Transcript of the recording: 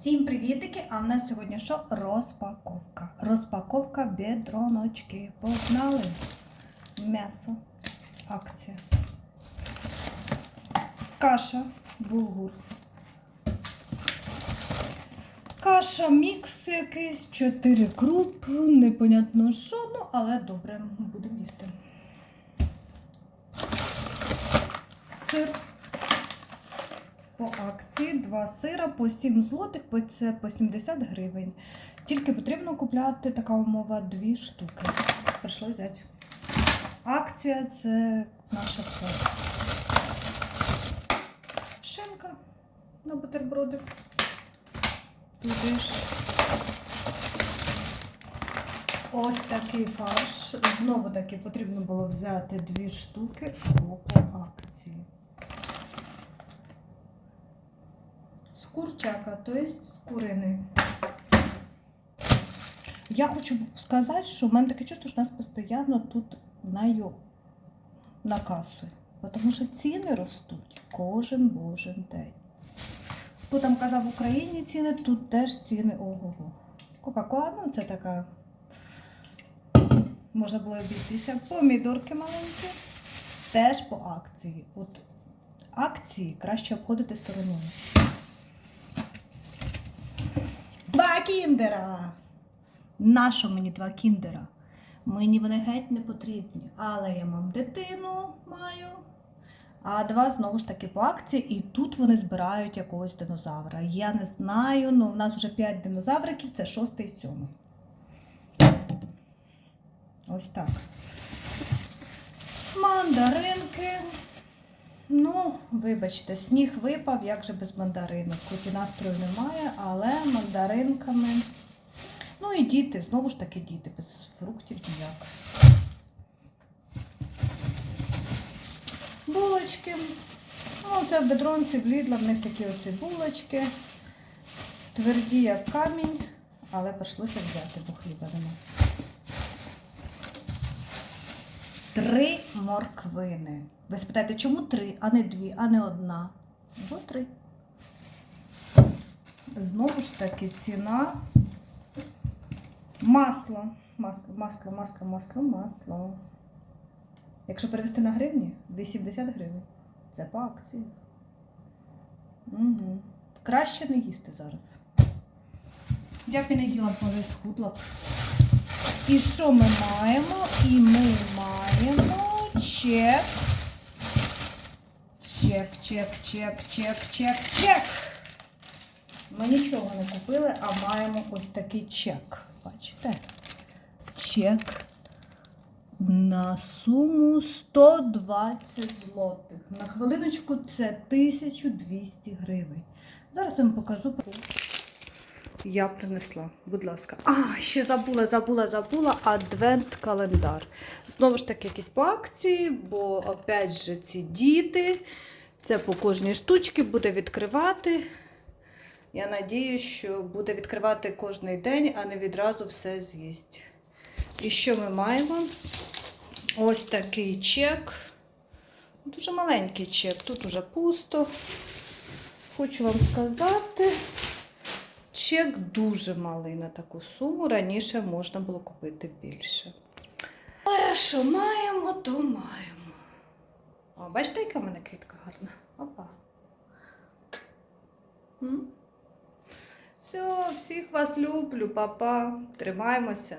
Всім привітики! А в нас сьогодні що? Розпаковка. Розпаковка бедроночки. Погнали. М'ясо. Акція. Каша. Булгур. Каша, мікс якийсь, 4 круп, непонятно що, ну, але добре, будемо їсти. Сир по акції два сира по 7 злотих, це по 70 гривень. Тільки потрібно купляти така умова дві штуки. Прийшло взяти. Акція це наше все. Шинка на бутербродик. Туди ж. Ось такий фарш. Знову таки потрібно було взяти дві штуки по акції. Курчака, тобто з курини. Я хочу сказати, що в мене таке чувство, що нас постійно тут наю накасує. Тому що ціни ростуть кожен божий день. Хто там казав в Україні ціни, тут теж ціни ого-го. Кока-кола, ну це така. Можна було обійтися. Помідорки маленькі. Теж по акції. От акції краще обходити стороною. Два кіндера! Нащо мені два кіндера? Мені вони геть не потрібні. Але я мам дитину маю. А два знову ж таки по акції, і тут вони збирають якогось динозавра. Я не знаю, ну в нас вже 5 динозавриків, це шостий і сьомий. Ось так. Мандаринки. Вибачте, сніг випав, як же без мандаринок. Хоч і настрою немає, але мандаринками. Ну і діти, знову ж таки діти, без фруктів ніяк. Булочки. Ну, це в бедронці, в Лідла, в них такі оці булочки. Тверді, як камінь, але прийшлося взяти, бо хліба Три морквини. Ви спитаєте, чому три, а не дві, а не одна? Бо три. Знову ж таки ціна. Масло. Масло, масло, масло, масло, масло. Якщо перевести на гривні, 80 гривень. Це по акції. Угу. Краще не їсти зараз. Я б і не їла, б, може схудла. І що ми маємо? І ми маємо чек. Чек, чек, чек, чек, чек, чек. Ми нічого не купили, а маємо ось такий чек. Бачите? Чек на суму 120 злотих. На хвилиночку це 1200 гривень. Зараз я вам покажу. Я принесла, будь ласка. А, ще забула, забула, забула адвент-календар. Знову ж таки, якісь по акції, бо опять же ці діти. Це по кожній штучці буде відкривати. Я надію, що буде відкривати кожний день, а не відразу все з'їсть. І що ми маємо? Ось такий чек. Дуже маленький чек. Тут уже пусто. Хочу вам сказати. Чек дуже малий на таку суму. Раніше можна було купити більше. Але що маємо, то маємо. О, бачите, яка в мене квітка гарна? Опа. М? Все, всіх вас люблю, папа. Тримаємося.